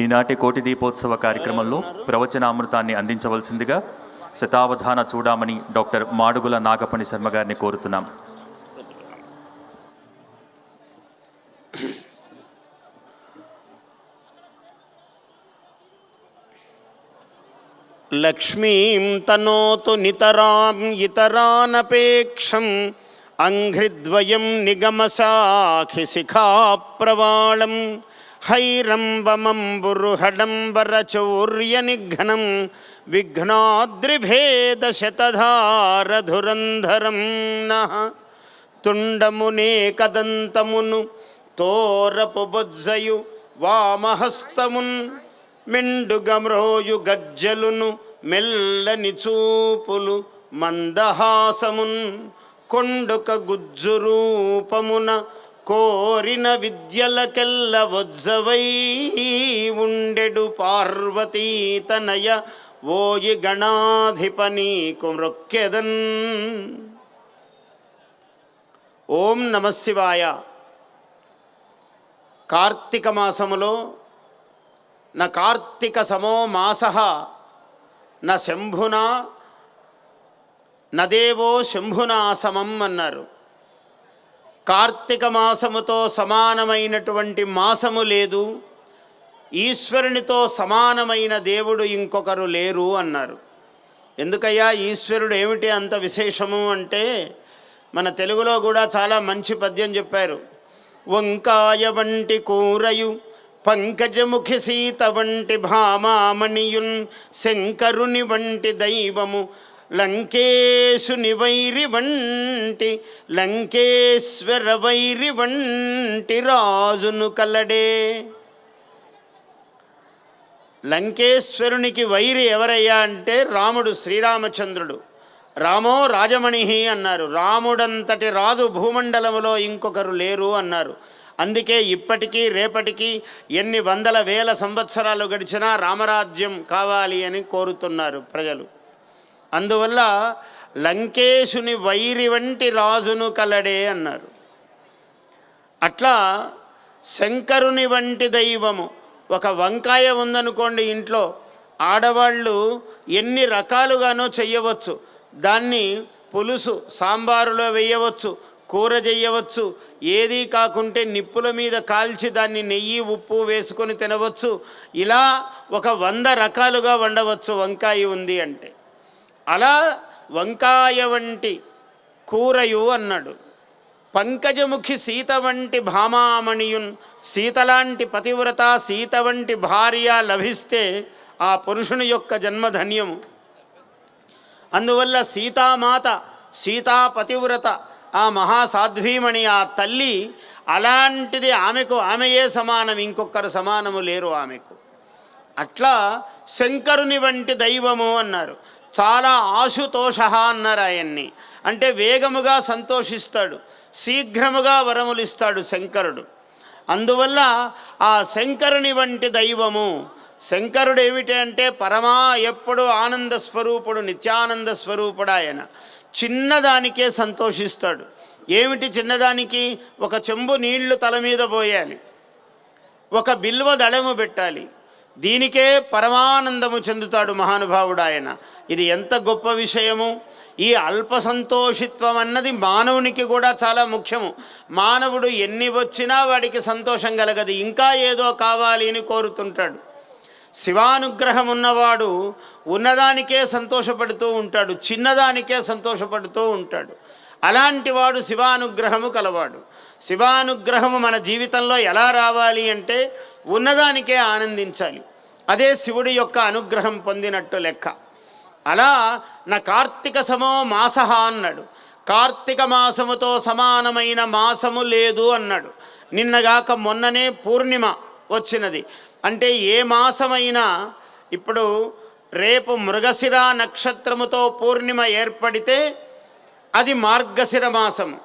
ఈనాటి కోటి దీపోత్సవ కార్యక్రమంలో ప్రవచనామృతాన్ని అందించవలసిందిగా శతావధాన చూడామని డాక్టర్ మాడుగుల నాగపణి శర్మ గారిని కోరుతున్నాం. లక్ష్మీం తనోతు నితరాం ఇతరానపేక్షం అంఘ్రిద్వయం నిగమసాఖి శిఖాప్రవాళం హైరంబమంబురుహడంబరచౌర్యనిఘ్నం విఘ్నాద్రిభేదశతధారధురంధరం నః తుండమునే కదంతమును తోరపు బొజ్జయు వామహస్తమున్ మిండుగమ్రోయు గజ్జలును మెల్లని చూపులు మందహాసమున్ కొండుక గుజ్జు రూపమున కోరిన విద్యలకెల్ల వజ్జవై ఉండెడు పార్వతీ తనయ ఓయి గణాధిపని కుమృక్యదన్ ఓం నమశివాయ కార్తీక మాసములో న కార్తీక సమో మాస న శంభునా నదేవో శంభునా సమం అన్నారు. కార్తీక మాసముతో సమానమైనటువంటి మాసము లేదు. ఈశ్వరునితో సమానమైన దేవుడు ఇంకొకరు లేరు అన్నారు. ఎందుకయ్యా ఈశ్వరుడు ఏమిటి అంత విశేషము అంటే మన తెలుగులో కూడా చాలా మంచి పద్యం చెప్పారు. వంకాయ వంటి కూరయు పంకజముఖి సీత వంటి భామామణియున్ శంకరుని వంటి దైవము లంకేశుని వైరి వంటి లంకేశ్వర వైరి వంటి రాజును కలడే. లంకేశ్వరునికి వైరి ఎవరయ్యా అంటే రాముడు శ్రీరామచంద్రుడు. రామో రాజమణి అన్నారు. రాముడంతటి రాజు భూమండలంలో ఇంకొకరు లేరు అన్నారు. అందుకే ఇప్పటికీ రేపటికి ఎన్ని వందల వేల సంవత్సరాలు గడిచినా రామరాజ్యం కావాలి అని కోరుతున్నారు ప్రజలు. అందువల్ల లంకేశుని వైరి వంటి రాజును కలడే అన్నారు. అట్లా శంకరుని వంటి దైవము ఒక వంకాయ ఉందనుకోండి ఇంట్లో ఆడవాళ్ళు ఎన్ని రకాలుగానో చెయ్యవచ్చు. దాన్ని పులుసు సాంబారులో వేయవచ్చు కూర చేయవచ్చు ఏది కాకుంటే నిప్పుల మీద కాల్చి దాన్ని నెయ్యి ఉప్పు వేసుకొని తినవచ్చు. ఇలా ఒక వంద రకాలుగా వండవచ్చు వంకాయ ఉంది అంటే. అలా వంకాయ వంటి కూరయు అన్నాడు. పంకజముఖి సీత వంటి భామామణియున్ సీతలాంటి పతివ్రత సీత వంటి భార్య లభిస్తే ఆ పురుషుని యొక్క జన్మధన్యము. అందువల్ల సీతామాత సీతా పతివ్రత ఆ మహాసాధ్వీమణి ఆ తల్లి అలాంటిది ఆమెకు ఆమెయే సమానం ఇంకొకరు సమానము లేరు ఆమెకు. అట్లా శంకరుని వంటి దైవము అన్నారు. చాలా ఆశుతోష అన్నారు ఆయన్ని. అంటే వేగముగా సంతోషిస్తాడు శీఘ్రముగా వరములిస్తాడు శంకరుడు. అందువల్ల ఆ శంకరుని వంటి దైవము శంకరుడు ఏమిటంటే పరమా ఎప్పుడు ఆనంద స్వరూపుడు నిత్యానంద స్వరూపుడు ఆయన. చిన్నదానికే సంతోషిస్తాడు. ఏమిటి చిన్నదానికి? ఒక చెంబు నీళ్ళు తల మీద పోయాలి. ఒక బిల్వ దళము పెట్టాలి. దీనికే పరమానందము చెందుతాడు మహానుభావుడు ఆయన ఇది ఎంత గొప్ప విషయము. ఈ అల్ప సంతోషిత్వం అన్నది మానవునికి కూడా చాలా ముఖ్యము. మానవుడు ఎన్ని వచ్చినా వాడికి సంతోషం కలగదు. ఇంకా ఏదో కావాలి అని కోరుతుంటాడు. శివానుగ్రహం ఉన్నవాడు ఉన్నదానికే సంతోషపడుతూ ఉంటాడు. చిన్నదానికే సంతోషపడుతూ ఉంటాడు. అలాంటి వాడు శివానుగ్రహము కలవాడు. శివానుగ్రహము మన జీవితంలో ఎలా రావాలి అంటే ఉన్నదానికే ఆనందించాలి. అదే శివుడి యొక్క అనుగ్రహం పొందినట్టు లెక్క. అలా నా కార్తీక సమో మాస అన్నాడు. కార్తీక మాసముతో సమానమైన మాసము లేదు అన్నాడు. నిన్నగాక మొన్ననే పూర్ణిమ వచ్చినది. అంటే ఏ మాసమైనా ఇప్పుడు రేపు మృగశిర నక్షత్రముతో పూర్ణిమ ఏర్పడితే అది మార్గశిర మాసము.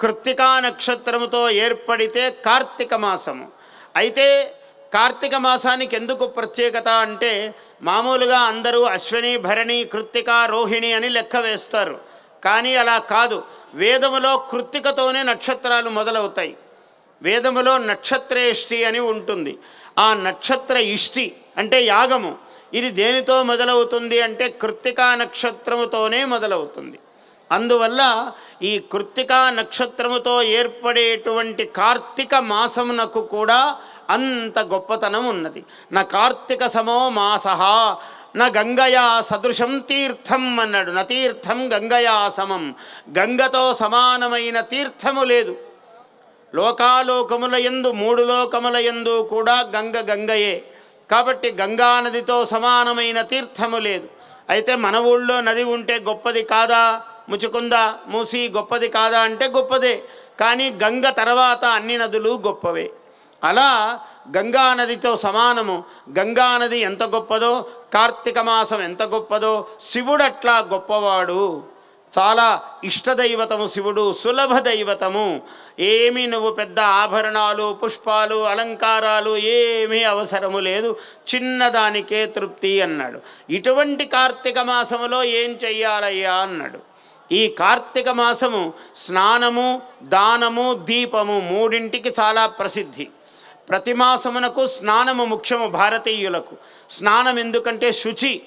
కృత్తికా నక్షత్రముతో ఏర్పడితే కార్తీక మాసము. అయితే కార్తీక మాసానికి ఎందుకు ప్రత్యేకత అంటే మామూలుగా అందరూ అశ్విని భరణి కృత్తిక రోహిణి అని లెక్క వేస్తారు. కానీ అలా కాదు. వేదములో కృత్తికతోనే నక్షత్రాలు మొదలవుతాయి. వేదములో నక్షత్రేష్టి అని ఉంటుంది. ఆ నక్షత్ర ఇష్టి అంటే యాగము. ఇది దేనితో మొదలవుతుంది అంటే కృత్తికా నక్షత్రముతోనే మొదలవుతుంది. అందువల్ల ఈ కృత్తికా నక్షత్రముతో ఏర్పడేటువంటి కార్తీక మాసమునకు కూడా అంత గొప్పతనం ఉన్నది. నా కార్తీక సమో మాస నా గంగయా సదృశం తీర్థం అన్నాడు. నా తీర్థం గంగయా సమం. గంగతో సమానమైన తీర్థము లేదు. లోకాలోకముల ఎందు మూడు లోకముల ఎందు కూడా గంగ గంగయే. కాబట్టి గంగా నదితో సమానమైన తీర్థము లేదు. అయితే మన ఊళ్ళో నది ఉంటే గొప్పది కాదా? ముచుకుంద? మూసి గొప్పది కాదా అంటే గొప్పదే. కానీ గంగ తర్వాత అన్ని నదులు గొప్పవే. అలా గంగా నదితో సమానము. గంగా నది ఎంత గొప్పదో కార్తీక మాసం ఎంత గొప్పదో శివుడు అట్లా గొప్పవాడు. చాలా ఇష్టదైవతము శివుడు సులభ దైవతము. ఏమీ నువ్వు పెద్ద ఆభరణాలు పుష్పాలు అలంకారాలు ఏమీ అవసరము లేదు. చిన్నదానికే తృప్తి అన్నాడు. ఇటువంటి కార్తీక మాసములో ఏం చెయ్యాలయ్యా అన్నాడు. ఈ కార్తీక మాసము స్నానము దానము దీపము మూడింటికి చాలా ప్రసిద్ధి. ప్రతి మాసమునకు స్నానము ముఖ్యము భారతీయులకు. స్నానం ఎందుకంటే శుచి.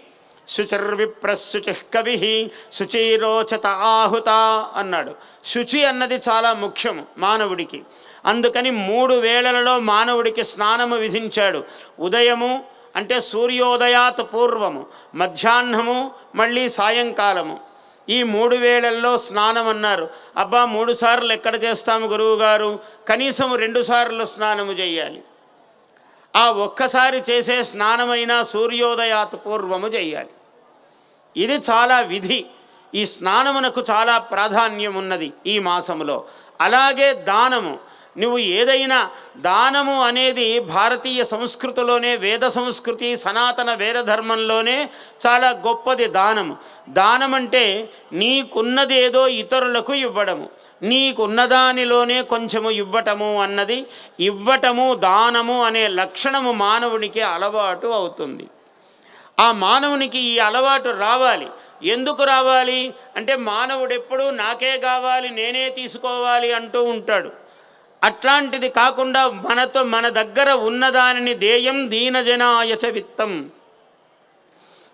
శుచిర్విప్రశుచి కవి శుచిరోచత ఆహుత అన్నాడు. శుచి అన్నది చాలా ముఖ్యము మానవుడికి. అందుకని మూడు వేళలలో మానవుడికి స్నానము విధించాడు. ఉదయము అంటే సూర్యోదయాత్ పూర్వము మధ్యాహ్నము మళ్ళీ సాయంకాలము. ఈ మూడు వేళల్లో స్నానం అన్నారు. అబ్బా మూడు సార్లు ఎక్కడ చేస్తాము గురువు గారు కనీసం రెండు సార్లు స్నానము చేయాలి. ఆ ఒక్కసారి చేసే స్నానమైన సూర్యోదయాత్ పూర్వము చేయాలి. ఇది చాలా విధి. ఈ స్నానమునకు చాలా ప్రాధాన్యం ఉన్నది ఈ మాసములో. అలాగే దానము. నువ్వు ఏదైనా దానము అనేది భారతీయ సంస్కృతిలోనే వేద సంస్కృతి సనాతన వేద ధర్మంలోనే చాలా గొప్పది దానము. దానం అంటే నీకున్నది ఏదో ఇతరులకు ఇవ్వడము. నీకున్నదానిలోనే కొంచెము ఇవ్వటము అన్నది ఇవ్వటము దానము అనే లక్షణము మానవునికి అలవాటు అవుతుంది. ఆ మానవునికి ఈ అలవాటు రావాలి. ఎందుకు రావాలి? అంటే మానవుడు ఎప్పుడూ నాకే కావాలి నేనే తీసుకోవాలి అంటూ ఉంటాడు. అట్లాంటిది కాకుండా మనతో మన దగ్గర ఉన్నదానిని దేయం దీనజనాయచ విత్తం.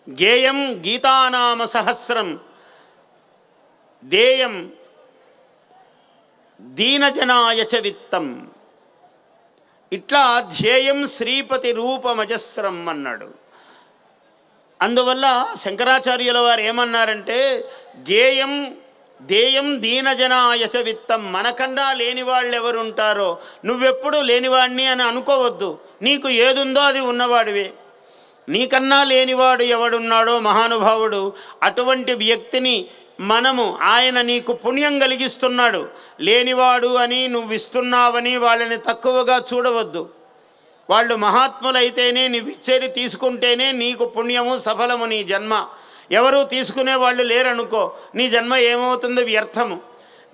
గేయం గీతానామ సహస్రం. దేయం దీనజనాయచ విత్తం. ఇట్లా ధ్యేయం శ్రీపతి రూపమజస్రం అన్నాడు. అందువల్ల శంకరాచార్యుల వారు ఏమన్నారంటే గేయం దేయం దీనజనాయచ విత్తం. మనకన్నా లేని వాళ్ళు ఎవరు ఉంటారో నువ్వెప్పుడు లేనివాడిని అని అనుకోవద్దు. నీకు ఏదుందో అది ఉన్నవాడివే. నీకన్నా లేనివాడు ఎవడున్నాడో మహానుభావుడు అటువంటి వ్యక్తిని మనము ఆయన నీకు పుణ్యం కలిగిస్తున్నాడు. లేనివాడు అని నువ్వు ఇస్తున్నావని వాళ్ళని తక్కువగా చూడవద్దు. వాళ్ళు మహాత్ములైతేనే నువ్వు తీసుకుంటేనే నీకు పుణ్యము సఫలము నీ జన్మ. ఎవరు తీసుకునే వాళ్ళు లేరనుకో నీ జన్మ ఏమవుతుందో వ్యర్థము.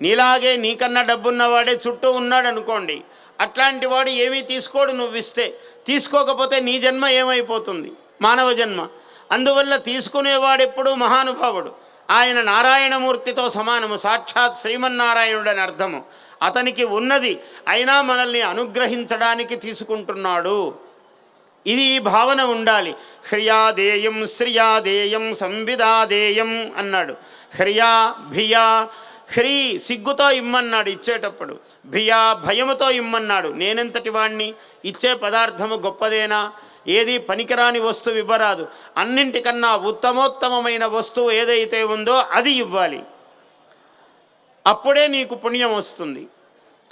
నీలాగే నీకన్నా డబ్బున్నవాడే చుట్టూ ఉన్నాడు అనుకోండి అట్లాంటి వాడు ఏమీ తీసుకోడు నువ్వు ఇస్తే తీసుకోకపోతే నీ జన్మ ఏమైపోతుంది? మానవ జన్మ. అందువల్ల తీసుకునేవాడెప్పుడు మహానుభావుడు. ఆయన నారాయణమూర్తితో సమానము సాక్షాత్ శ్రీమన్నారాయణుడు అని అర్థము. అతనికి ఉన్నది అయినా మనల్ని అనుగ్రహించడానికి తీసుకుంటున్నాడు. ఇది ఈ భావన ఉండాలి. హ్రియాదేయం శ్రియాదేయం సంవిదాదేయం అన్నాడు. హ్రియా భియా హ్రీ సిగ్గుతో ఇమ్మన్నాడు ఇచ్చేటప్పుడు. భియా భయముతో ఇమ్మన్నాడు. నేనెంతటి వాణ్ణి? ఇచ్చే పదార్థము గొప్పదేనా? ఏది పనికిరాని వస్తువు ఇవ్వరాదు. అన్నింటికన్నా ఉత్తమోత్తమమైన వస్తువు ఏదైతే ఉందో అది ఇవ్వాలి. అప్పుడే నీకు పుణ్యం వస్తుంది.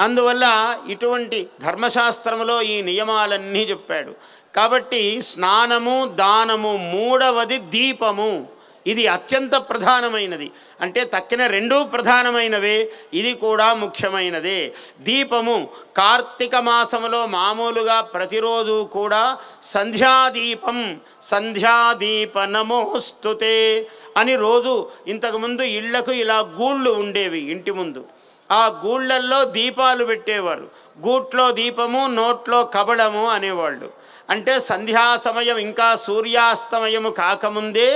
అందువల్ల ఇటువంటి ధర్మశాస్త్రములో ఈ నియమాలన్నీ చెప్పాడు. కాబట్టి స్నానము దానము మూడవది దీపము. ఇది అత్యంత ప్రధానమైనది. అంటే తక్కిన రెండూ ప్రధానమైనవే. ఇది కూడా ముఖ్యమైనదే. దీపము కార్తీక మాసములో మామూలుగా ప్రతిరోజు కూడా సంధ్యాదీపం సంధ్యాదీప నమోస్తుతే అని రోజు ఇంతకుముందు ఇళ్ళకు ఇలా గూళ్ళు ఉండేవి ఇంటి ముందు. ఆ గూళ్ళల్లో దీపాలు పెట్టేవారు. గూట్లో దీపము నోట్లో కబడము అనేవాళ్ళు. అంటే సంధ్యా సమయం ఇంకా సూర్యాస్తమయము కాకముందే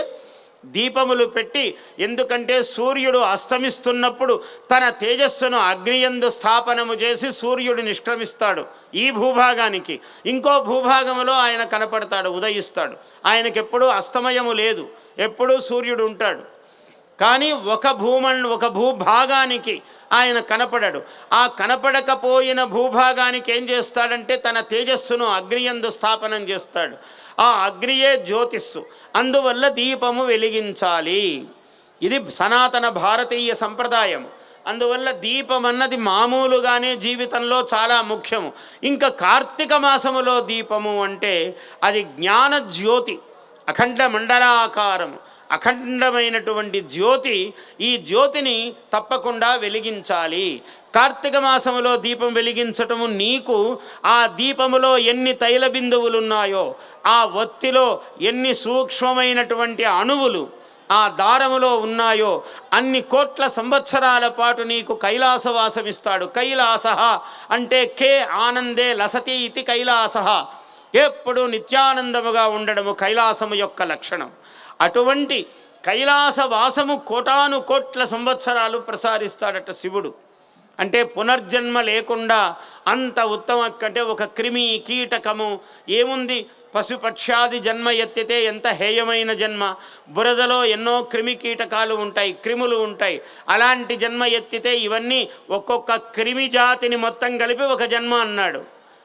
దీపములు పెట్టి ఎందుకంటే సూర్యుడు అస్తమిస్తున్నప్పుడు తన తేజస్సును అగ్నియందు స్థాపనము చేసి సూర్యుడు నిష్క్రమిస్తాడు ఈ భూభాగానికి. ఇంకో భూభాగములో ఆయన కనపడతాడు ఉదయిస్తాడు. ఆయనకెప్పుడు అస్తమయము లేదు. ఎప్పుడూ సూర్యుడు ఉంటాడు. కానీ ఒక భూమన్ ఒక భూభాగానికి ఆయన కనపడడు. ఆ కనపడకపోయిన భూభాగానికి ఏం చేస్తాడంటే తన తేజస్సును అగ్నియందు స్థాపనం చేస్తాడు. ఆ అగ్నియే జ్యోతిస్సు. అందువల్ల దీపము వెలిగించాలి. ఇది సనాతన భారతీయ సంప్రదాయం అందువల్ల దీపం అన్నది మామూలుగానే జీవితంలో చాలా ముఖ్యము. ఇంకా కార్తీక మాసములో దీపము అంటే అది జ్ఞాన జ్యోతి అఖండ మండలాకారము. అఖండమైనటువంటి జ్యోతి ఈ జ్యోతిని తప్పకుండా వెలిగించాలి. కార్తీక మాసములో దీపం వెలిగించటము నీకు ఆ దీపములో ఎన్ని తైల బిందువులు ఉన్నాయో ఆ ఒత్తిలో ఎన్ని సూక్ష్మమైనటువంటి అణువులు ఆ దారములో ఉన్నాయో అన్ని కోట్ల సంవత్సరాల పాటు నీకు కైలాసవాసమిస్తాడు. కైలాస అంటే కే ఆనందే లసతి ఇది కైలాస ఎప్పుడు నిత్యానందముగా ఉండడము కైలాసము యొక్క లక్షణం. అటువంటి కైలాస వాసము కోటాను కోట్ల సంవత్సరాలు ప్రసారిస్తాడట శివుడు. అంటే పునర్జన్మ లేకుండా అంత ఉత్తమ అంటే ఒక క్రిమి కీటకము. ఏముంది? పశుపక్ష్యాది జన్మ ఎత్తితే ఎంత హేయమైన జన్మ? బురదలో ఎన్నో క్రిమి కీటకాలు ఉంటాయి క్రిములు ఉంటాయి. అలాంటి జన్మ ఎత్తితే ఇవన్నీ ఒక్కొక్క క్రిమి జాతిని మొత్తం కలిపి ఒక జన్మ అన్నాడు.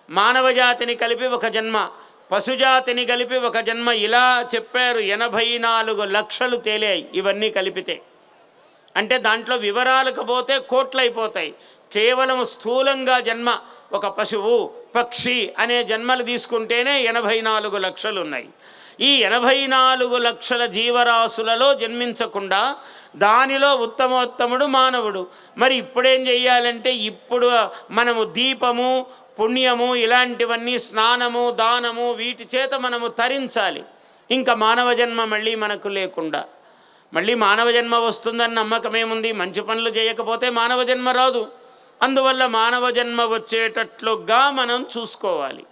మానవ జాతిని కలిపి ఒక జన్మ. పశుజాతిని కలిపి ఒక జన్మ ఇలా చెప్పారు ఎనభై నాలుగు లక్షలు తేలాయి ఇవన్నీ కలిపితే. అంటే దాంట్లో వివరాలకు పోతే కోట్లయిపోతాయి కేవలం స్థూలంగా జన్మ ఒక పశువు పక్షి అనే జన్మలు తీసుకుంటేనే ఎనభై నాలుగు లక్షలు ఉన్నాయి ఈ ఎనభై నాలుగు లక్షల జీవరాశులలో జన్మించకుండా దానిలో ఉత్తమోత్తముడు మానవుడు. మరి ఇప్పుడేం చెయ్యాలంటే ఇప్పుడు మనము దీపము పుణ్యము ఇలాంటివన్నీ స్నానము దానము వీటి చేత మనము తరించాలి. ఇంకా మానవ జన్మ మళ్ళీ మనకు లేకుండా. మళ్ళీ మానవ జన్మ వస్తుందని నమ్మకమేముంది మంచి పనులు చేయకపోతే మానవ జన్మ రాదు. అందువల్ల మానవ జన్మ వచ్చేటట్లుగా మనం చూసుకోవాలి.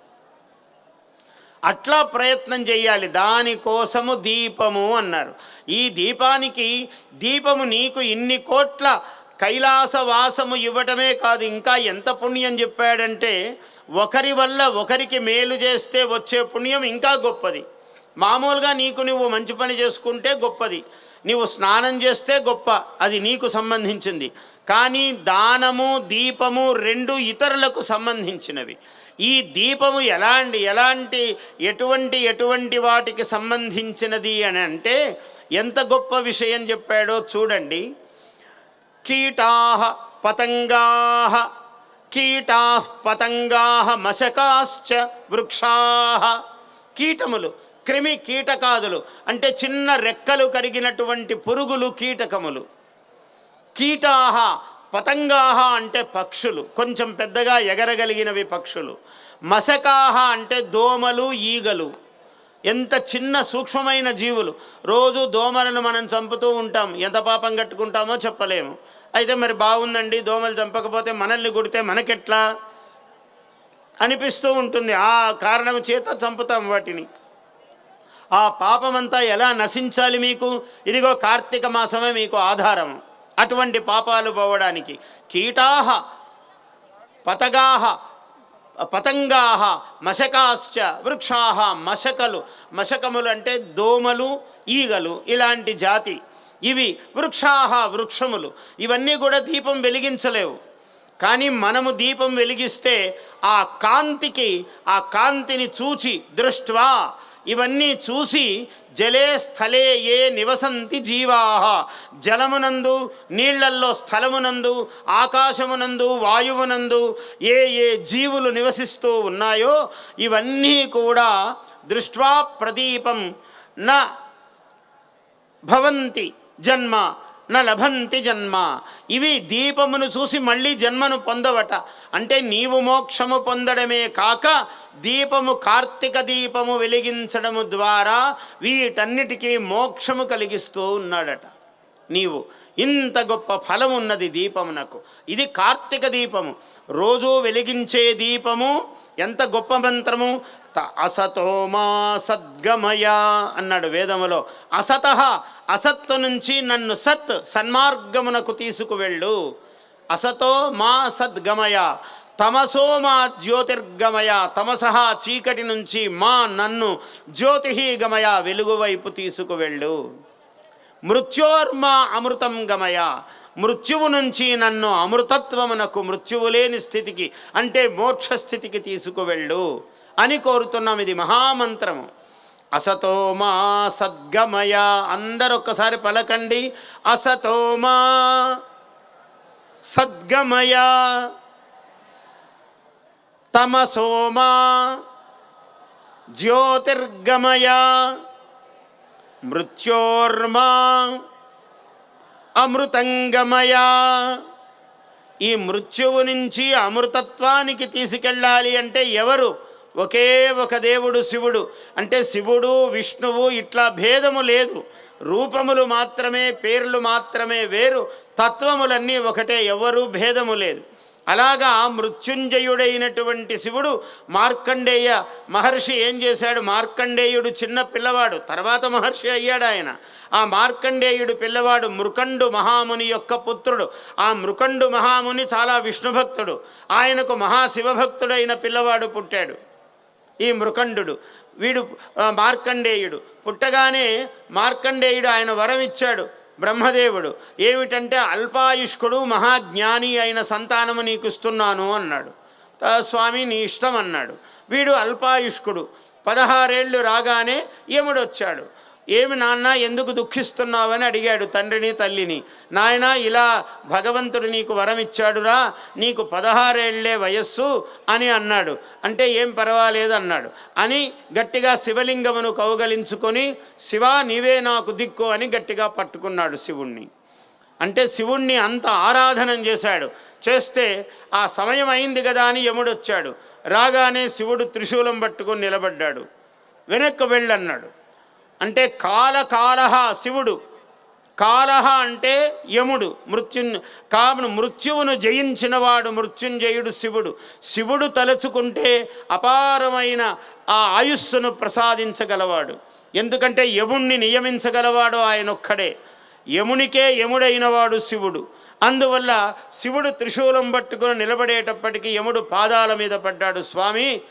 అట్లా ప్రయత్నం చేయాలి. దానికోసము దీపము అన్నారు. ఈ దీపానికి దీపము నీకు ఇన్ని కోట్ల కైలాస వాసము ఇవ్వటమే కాదు ఇంకా ఎంత పుణ్యం చెప్పాడంటే ఒకరి వల్ల ఒకరికి మేలు చేస్తే వచ్చే పుణ్యం ఇంకా గొప్పది. మామూలుగా నీకు నువ్వు మంచి పని చేసుకుంటే గొప్పది. నీవు స్నానం చేస్తే గొప్ప అది నీకు సంబంధించింది. కానీ దానము దీపము రెండు ఇతరులకు సంబంధించినవి. ఈ దీపము ఎలాంటి ఎలాంటి ఎటువంటి ఎటువంటి వాటికి సంబంధించినది అని అంటే ఎంత గొప్ప విషయం చెప్పాడో చూడండి. కీటా పతంగా కీటా పతంగా మశకాశ్చ వృక్షా. కీటములు క్రిమి కీటకాదులు అంటే చిన్న రెక్కలు కరిగినటువంటి పురుగులు కీటకములు. కీటాహ పతంగాహ అంటే పక్షులు కొంచెం పెద్దగా ఎగరగలిగినవి పక్షులు. మసకాహ అంటే దోమలు ఈగలు. ఎంత చిన్న సూక్ష్మమైన జీవులు రోజు దోమలను మనం చంపుతూ ఉంటాం ఎంత పాపం కట్టుకుంటామో చెప్పలేము. అయితే మరి బాగుందండి దోమలు చంపకపోతే మనల్ని కుడితే మనకెట్లా? అనిపిస్తూ ఉంటుంది. ఆ కారణం చేత చంపుతాం వాటిని. ఆ పాపమంతా ఎలా నశించాలి మీకు? ఇదిగో కార్తీక మాసమే మీకు ఆధారం. అటువంటి పాపాలు పోవడానికి. కీటాహ పతగాహ పతంగాహ మశకాశ్చ వృక్షాహ మశకలు. మశకములు అంటే దోమలు ఈగలు ఇలాంటి జాతి. ఇవి వృక్షాహ వృక్షములు. ఇవన్నీ కూడా దీపం వెలిగించలేవు. కానీ మనము దీపం వెలిగిస్తే ఆ కాంతికి ఆ కాంతిని చూచి దృష్ట్వా ఇవన్నీ చూసి జలే స్థలే ఏ నివసంతి జీవాహ. జలమునందు నీళ్ళల్లో స్థలమునందు ఆకాశమునందు వాయువునందు ఏ ఏ జీవులు నివసిస్తూ ఉన్నాయో ఇవన్నీ కూడా దృష్ట్వా ప్రదీపం న భవంతి. జన్మ న లభంతి జన్మ. ఇవి దీపమును చూసి మళ్ళీ జన్మను పొందవట. అంటే నీవు మోక్షము పొందడమే కాక దీపము కార్తీక దీపము వెలిగించడము ద్వారా వీటన్నిటికీ మోక్షము కలిగిస్తూ ఉన్నాడట. నీవు ఇంత గొప్ప ఫలం ఉన్నది దీపమునకు. ఇది కార్తీక దీపము. రోజు వెలిగించే దీపము. ఎంత గొప్ప మంత్రము? త అసతోమా సద్గమయ అన్నాడు వేదములో. అసత అసత్తు నుంచి నన్ను సత్ సన్మార్గమునకు తీసుకువెళ్ళు. అసతో మా సద్గమయ తమసో మా జ్యోతిర్గమయ తమసహ చీకటి నుంచి మా నన్ను జ్యోతిహి గమయ వెలుగు వైపు తీసుకువెళ్ళు. మృత్యోర్మా అమృతం గమయ. మృత్యువు నుంచి నన్ను అమృతత్వమునకు మృత్యువు లేని స్థితికి అంటే మోక్ష స్థితికి తీసుకువెళ్ళు అని కోరుతున్నాం. ఇది మహామంత్రము. అసతోమా సద్గమయ. అందరు ఒక్కసారి పలకండి. అసతోమా సద్గమయ. తమసోమా జ్యోతిర్గమయ. మృత్యోర్మా అమృతంగమయ. ఈ మృత్యువు నుంచి అమృతత్వానికి తీసుకెళ్ళాలి అంటే ఎవరు? ఒకే ఒక దేవుడు శివుడు. అంటే శివుడు విష్ణువు ఇట్లా భేదము లేదు. రూపములు మాత్రమే పేర్లు మాత్రమే వేరు. తత్వములన్నీ ఒకటే. ఎవరు భేదము లేదు. అలాగా మృత్యుంజయుడైనటువంటి శివుడు మార్కండేయ మహర్షి ఏం చేశాడు? మార్కండేయుడు చిన్న పిల్లవాడు తర్వాత మహర్షి అయ్యాడు ఆయన. ఆ మార్కండేయుడు పిల్లవాడు మృకండు మహాముని యొక్క పుత్రుడు. ఆ మృకండు మహాముని చాలా విష్ణుభక్తుడు. ఆయనకు మహాశివభక్తుడైన పిల్లవాడు పుట్టాడు. ఈ మృకండు వీడు మార్కండేయుడు. పుట్టగానే మార్కండేయుడు ఆయన వరం ఇచ్చాడు. బ్రహ్మదేవుడు. ఏమిటంటే అల్పాయుష్కుడు మహాజ్ఞాని అయిన సంతానము నీకు ఇస్తున్నాను అన్నాడు స్వామి నీ ఇష్టం అన్నాడు. వీడు అల్పాయుష్కుడు. పదహారేళ్ళు రాగానే యముడు వచ్చాడు ఏమి నాన్న ఎందుకు దుఃఖిస్తున్నావని అడిగాడు తండ్రిని తల్లిని. నాయన ఇలా భగవంతుడు నీకు వరం ఇచ్చాడురా నీకు పదహారేళ్ళే వయస్సు అని అన్నాడు. అంటే ఏం పర్వాలేదు అన్నాడు. అని గట్టిగా శివలింగమును కౌగలించుకొని శివా నీవే నాకు దిక్కు అని గట్టిగా పట్టుకున్నాడు శివుణ్ణి. అంటే శివుణ్ణి అంత ఆరాధనం చేశాడు. చేస్తే ఆ సమయం అయింది కదా అని యముడు వచ్చాడు రాగానే శివుడు త్రిశూలం పట్టుకొని నిలబడ్డాడు. వెనక్కి వెళ్ళన్నాడు. అంటే కాలకాలహ శివుడు. కాలహ అంటే యముడు మృత్యు కామును మృత్యువును జయించినవాడు మృత్యుంజయుడు శివుడు. శివుడు తలుచుకుంటే అపారమైన ఆ ఆయుస్సును ప్రసాదించగలవాడు. ఎందుకంటే యముణ్ణి నియమించగలవాడు ఆయన ఒక్కడే యమునికే యముడైనవాడు శివుడు. అందువల్ల శివుడు త్రిశూలం పట్టుకుని నిలబడేటప్పటికీ యముడు పాదాల మీద పడ్డాడు స్వామి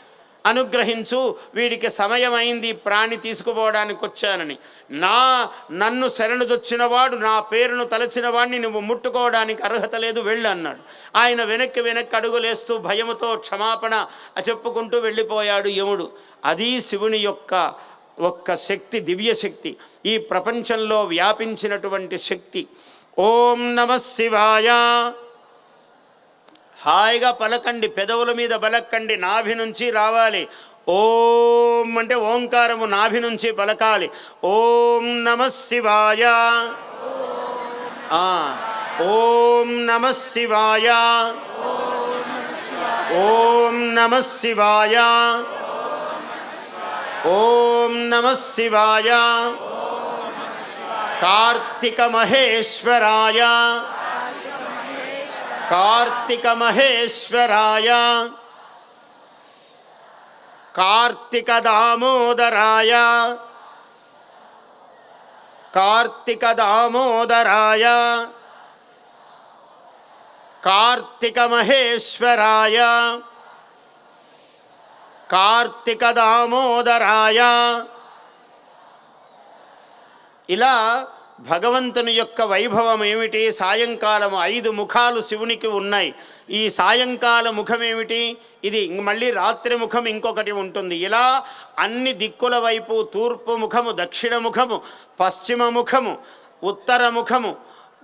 అనుగ్రహించు వీడికి సమయమైంది ప్రాణి తీసుకుపోవడానికి వచ్చానని. నా నన్ను శరణుదొచ్చినవాడు నా పేరును తలచిన వాడిని నువ్వు ముట్టుకోవడానికి అర్హత లేదు వెళ్ళు అన్నాడు. ఆయన వెనక్కి వెనక్కి అడుగులేస్తూ భయముతో క్షమాపణ చెప్పుకుంటూ వెళ్ళిపోయాడు యముడు. అది శివుని యొక్క ఒక్క శక్తి దివ్య శక్తి. ఈ ప్రపంచంలో వ్యాపించినటువంటి శక్తి. ఓం నమ శివాయ. హాయిగా పలకండి పెదవుల మీద పలకండి నాభి నుంచి రావాలి. ఓం అంటే ఓంకారము నాభి నుంచి పలకాలి. ఓం నమ శివాయ. ఓం నమ శివాయ. ఓం నమ శివాయ. ఓం నమ శివాయ. కార్తీక మహేశ్వరాయ. కార్తిక మహేశ్వరాయ కార్తిక దామోదరాయ కార్తిక దామోదరాయ కార్తిక మహేశ్వరాయ కార్తిక దామోదరాయ ఇలా భగవంతుని యొక్క వైభవం ఏమిటి? సాయంకాలం ఐదు ముఖాలు శివునికి ఉన్నాయి. ఈ సాయంకాల ముఖం ఏమిటి? ఇది మళ్ళీ రాత్రి ముఖం ఇంకొకటి ఉంటుంది. ఇలా అన్ని దిక్కుల వైపు తూర్పు ముఖము దక్షిణ ముఖము పశ్చిమ ముఖము ఉత్తర ముఖము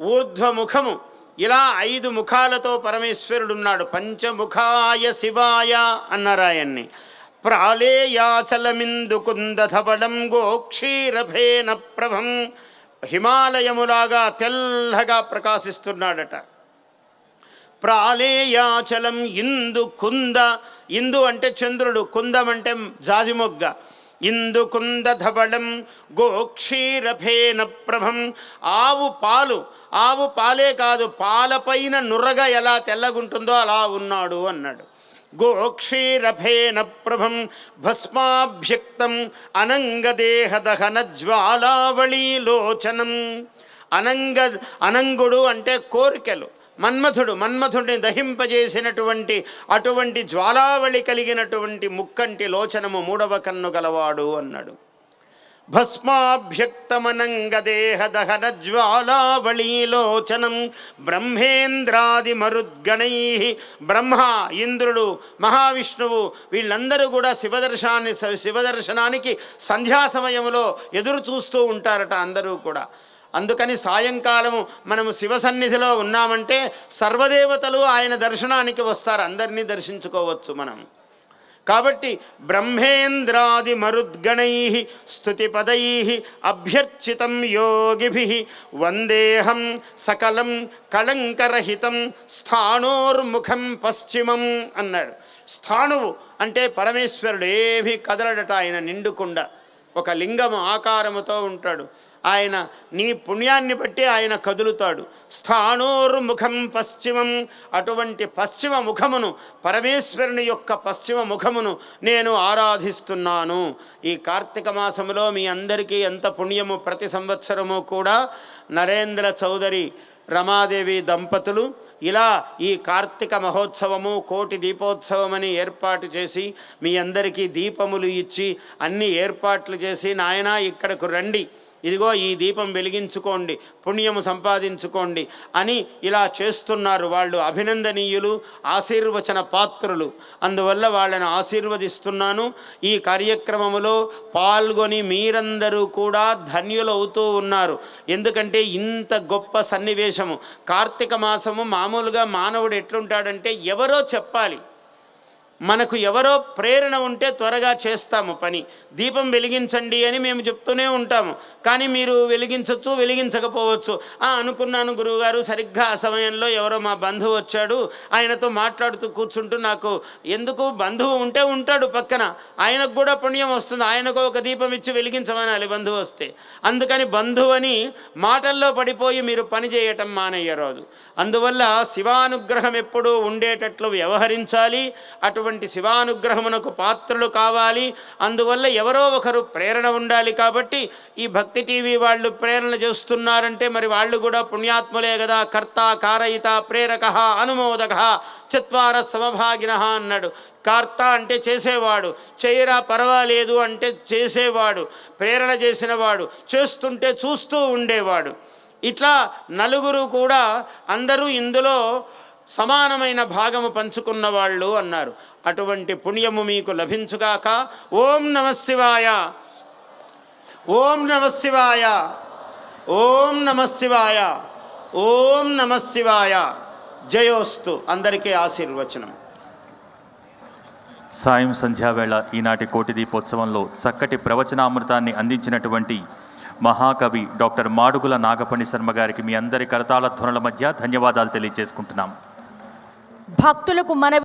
ఊర్ధ్వముఖము ఇలా ఐదు ముఖాలతో పరమేశ్వరుడున్నాడు. పంచముఖాయ శివాయ అన్నారాయన్ని ప్రాళేయాచలమిందుకుందధపడం గోక్షీరభేన ప్రభం. హిమాలయములాగా తెల్లగా ప్రకాశిస్తున్నాడట. ప్రాళేయాచలం ఇందు కుంద ఇందు అంటే చంద్రుడు కుందం అంటే జాజిమొగ్గ ఇందు కుంద ధబళం గోక్షీరఫేన ప్రభం. ఆవు పాలు ఆవు పాలే కాదు పాలపైన నుర్రగా ఎలా తెల్లగుంటుందో అలా ఉన్నాడు అన్నాడు. గోక్షీరఫేన ప్రభం భస్మాభ్యక్తం అనంగదేహదహన జ్వాలావళీలోచనం అనంగ అనంగుడు అంటే కోరికలు. మన్మథుడు మన్మథుడిని దహింపజేసినటువంటి అటువంటి జ్వాలావళి కలిగినటువంటి ముక్కంటి లోచనము మూడవ కన్ను గలవాడు అన్నాడు. భస్మాభ్యక్తమనంగదేహ దహన జ్వాలావళీలోచనం బ్రహ్మేంద్రాది మరుద్గణై బ్రహ్మ ఇంద్రుడు మహావిష్ణువు వీళ్ళందరూ కూడా శివదర్శనాన్ని శివదర్శనానికి సంధ్యా సమయంలో ఎదురు చూస్తూ ఉంటారట అందరూ కూడా. అందుకని సాయంకాలము మనము శివ సన్నిధిలో ఉన్నామంటే సర్వదేవతలు ఆయన దర్శనానికి వస్తారు అందరినీ దర్శించుకోవచ్చు మనం. కాబట్టి బ్రహ్మేంద్రాది మరుద్గణై స్తుతిపదై అభ్యర్చితం యోగిభి వందేహం సకలం కళంకరహితం స్థాణోర్ముఖం పశ్చిమం అన్నాడు. స్థాణువు అంటే పరమేశ్వరుడు ఏమీ కదలడట ఆయన నిండుకుండా. ఒక లింగము ఆకారముతో ఉంటాడు. ఆయన నీ పుణ్యాన్ని బట్టి ఆయన కదులుతాడు. స్థానోర్ముఖం పశ్చిమం. అటువంటి పశ్చిమ ముఖమును పరమేశ్వరుని యొక్క పశ్చిమ ముఖమును నేను ఆరాధిస్తున్నాను. ఈ కార్తీక మాసములో మీ అందరికీ ఎంత పుణ్యము ప్రతి సంవత్సరము కూడా నరేంద్ర చౌదరి రమాదేవి దంపతులు ఇలా ఈ కార్తీక మహోత్సవము కోటి దీపోత్సవమని ఏర్పాటు చేసి మీ అందరికీ దీపములు ఇచ్చి అన్ని ఏర్పాట్లు చేసి నాయన ఇక్కడకు రండి. ఇదిగో ఈ దీపం వెలిగించుకోండి పుణ్యము సంపాదించుకోండి అని ఇలా చేస్తున్నారు వాళ్ళు అభినందనీయులు ఆశీర్వచన పాత్రులు. అందువల్ల వాళ్ళని ఆశీర్వదిస్తున్నాను. ఈ కార్యక్రమములో పాల్గొని మీరందరూ కూడా ధన్యులవుతూ ఉన్నారు. ఎందుకంటే ఇంత గొప్ప సన్నివేశము. కార్తీక మాసము మామూలుగా మానవుడు ఎట్లుంటాడంటే ఎవరో చెప్పాలి. మనకు ఎవరో ప్రేరణ ఉంటే త్వరగా చేస్తాము పని. దీపం వెలిగించండి అని మేము చెప్తూనే ఉంటాము. కానీ మీరు వెలిగించవచ్చు వెలిగించకపోవచ్చు. "ఆ, అనుకున్నాను గురువుగారు సరిగ్గా ఆ సమయంలో ఎవరో మా బంధువు వచ్చాడు. ఆయనతో మాట్లాడుతూ కూర్చుంటూ నాకు ఎందుకు? బంధువు ఉంటే ఉంటాడు పక్కన. ఆయనకు కూడా పుణ్యం వస్తుంది. ఆయనకు ఒక దీపం ఇచ్చి వెలిగించమనాలి బంధువు వస్తే. అందుకని బంధువని మాటల్లో పడిపోయి మీరు పని చేయటం మానేయరాదు. అందువల్ల శివానుగ్రహం ఎప్పుడూ ఉండేటట్లు వ్యవహరించాలి. అటువంటి శివానుగ్రహమునకు పాత్రలు కావాలి. అందువల్ల ఎవరో ఒకరు ప్రేరణ ఉండాలి కాబట్టి ఈ భక్తి టీవీ వాళ్ళు ప్రేరణ చేస్తున్నారంటే మరి వాళ్ళు కూడా పుణ్యాత్ములే కదా. కర్త కారయిత ప్రేరక అనుమోదక చత్వార సమభాగిన అన్నాడు. కర్త అంటే చేసేవాడు. చేయరా పర్వాలేదు అంటే చేసేవాడు. ప్రేరణ చేసినవాడు. చేస్తుంటే చూస్తూ ఉండేవాడు. ఇట్లా నలుగురు కూడా అందరూ ఇందులో సమానమైన భాగము పంచుకున్న వాళ్ళు అన్నారు. అటువంటి పుణ్యము మీకు లభించుగాక ఓం నమశివాయ ఓం నమశివాయ ఓం నమశివాయ ఓం నమశివాయ జయోస్తు. అందరికీ ఆశీర్వచనం. సాయం సంధ్యావేళ ఈనాటి కోటి దీపోత్సవంలో చక్కటి ప్రవచనామృతాన్ని అందించినటువంటి మహాకవి డాక్టర్ మాడుగుల నాగపణి శర్మ గారికి మీ అందరి కరతాళ ధ్వనుల మధ్య ధన్యవాదాలు తెలియజేసుకుంటున్నాం. భక్తులకు మన